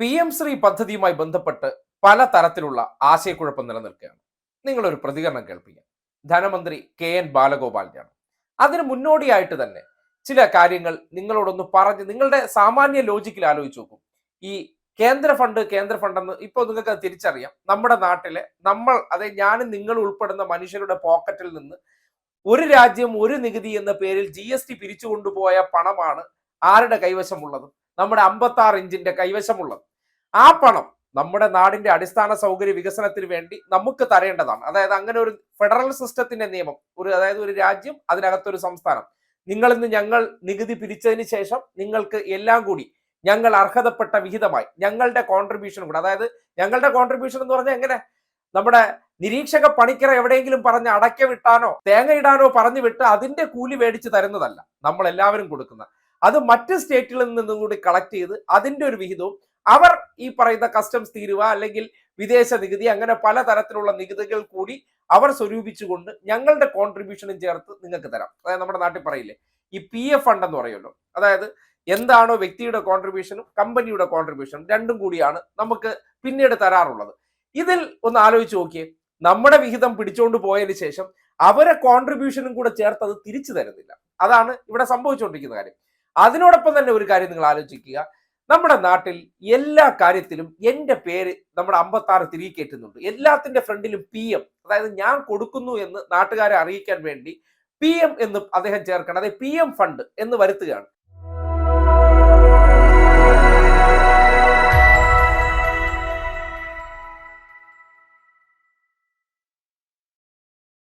P M Shri പദ്ധതിയുമായി ബന്ധപ്പെട്ട് പല തരത്തിലുള്ള ആശയക്കുഴപ്പം നിലനിൽക്കുകയാണ്. നിങ്ങളൊരു പ്രതികരണം കേൾപ്പിക്കാം. ധനമന്ത്രി കെ എൻ ബാലഗോപാലിനാണ് അതിന് മുന്നോടിയായിട്ട് തന്നെ ചില കാര്യങ്ങൾ നിങ്ങളോടൊന്ന് പറഞ്ഞ് നിങ്ങളുടെ സാമാന്യ ലോജിക്കിൽ ആലോചിച്ച് നോക്കും. ഈ കേന്ദ്ര ഫണ്ട് കേന്ദ്ര ഫണ്ടെന്ന് ഇപ്പോൾ നിങ്ങൾക്ക് തിരിച്ചറിയാം. നമ്മുടെ നാട്ടിലെ നമ്മൾ അതായത് ഞാനും നിങ്ങൾ ഉൾപ്പെടുന്ന മനുഷ്യരുടെ പോക്കറ്റിൽ നിന്ന് ഒരു രാജ്യം ഒരു നികുതി എന്ന പേരിൽ ജി എസ് ടി പിരിച്ചുകൊണ്ടുപോയ പണമാണ് ആരുടെ കൈവശമുള്ളത്? നമ്മുടെ അമ്പത്തി ആറ് ഇഞ്ചിന്റെ കൈവശമുള്ളത്. ആ പണം നമ്മുടെ നാടിന്റെ അടിസ്ഥാന സൗകര്യ വികസനത്തിന് വേണ്ടി നമുക്ക് തരേണ്ടതാണ്. അതായത് അങ്ങനെ ഒരു ഫെഡറൽ സിസ്റ്റത്തിന്റെ നിയമം ഒരു അതായത് ഒരു രാജ്യം അതിനകത്തൊരു സംസ്ഥാനം. നിങ്ങൾ ഇന്ന് ഞങ്ങൾ നികുതി പിരിച്ചതിന് ശേഷം നിങ്ങൾക്ക് എല്ലാം കൂടി ഞങ്ങൾ അർഹതപ്പെട്ട വിഹിതമായി ഞങ്ങളുടെ കോൺട്രിബ്യൂഷൻ കൂടെ അതായത് ഞങ്ങളുടെ കോൺട്രിബ്യൂഷൻ എന്ന് പറഞ്ഞാൽ എങ്ങനെ? നമ്മുടെ നിരീക്ഷക പണിക്കർ എവിടെയെങ്കിലും പറഞ്ഞ് അടയ്ക്ക വിട്ടാനോ തേങ്ങ ഇടാനോ പറഞ്ഞു വിട്ട് അതിന്റെ കൂലി മേടിച്ച് തരുന്നതല്ല നമ്മൾ എല്ലാവരും കൊടുക്കുന്ന അത് മറ്റ് സ്റ്റേറ്റുകളിൽ നിന്നും കൂടി കളക്ട് ചെയ്ത് അതിന്റെ ഒരു വിഹിതവും അവർ ഈ പറയുന്ന കസ്റ്റംസ് തീരുവ അല്ലെങ്കിൽ വിദേശ നികുതി അങ്ങനെ പല തരത്തിലുള്ള നികുതികൾ കൂടി അവർ സ്വരൂപിച്ചുകൊണ്ട് ഞങ്ങളുടെ കോൺട്രിബ്യൂഷനും ചേർത്ത് നിങ്ങൾക്ക് തരാം. അതായത് നമ്മുടെ നാട്ടിൽ പറയില്ലേ ഈ പി എഫ് ഫണ്ട് എന്ന് പറയുമല്ലോ. അതായത് എന്താണോ വ്യക്തിയുടെ കോൺട്രിബ്യൂഷനും കമ്പനിയുടെ കോൺട്രിബ്യൂഷനും രണ്ടും കൂടിയാണ് നമുക്ക് പിന്നീട് തരാറുള്ളത്. ഇതിൽ ഒന്ന് ആലോചിച്ച് നോക്കിയേ നമ്മുടെ വിഹിതം പിടിച്ചുകൊണ്ട് പോയതിന് ശേഷം അവരെ കോൺട്രിബ്യൂഷനും കൂടെ ചേർത്ത് അത് തിരിച്ചു തരുന്നില്ല. അതാണ് ഇവിടെ സംഭവിച്ചുകൊണ്ടിരിക്കുന്ന കാര്യം. അതിനോടൊപ്പം തന്നെ ഒരു കാര്യം നിങ്ങൾ ആലോചിക്കുക നമ്മുടെ നാട്ടിൽ എല്ലാ കാര്യത്തിലും എന്റെ പേര് നമ്മുടെ അമ്പത്താറ് തിരികെ കയറ്റുന്നുണ്ട് എല്ലാത്തിന്റെ ഫ്രണ്ടിലും പി എം അതായത് ഞാൻ കൊടുക്കുന്നു എന്ന് നാട്ടുകാരെ അറിയിക്കാൻ വേണ്ടി പി എം എന്ന് അദ്ദേഹം ചേർക്കണം. അതായത് പി എം ഫണ്ട് എന്ന് വരുത്തുകയാണ്.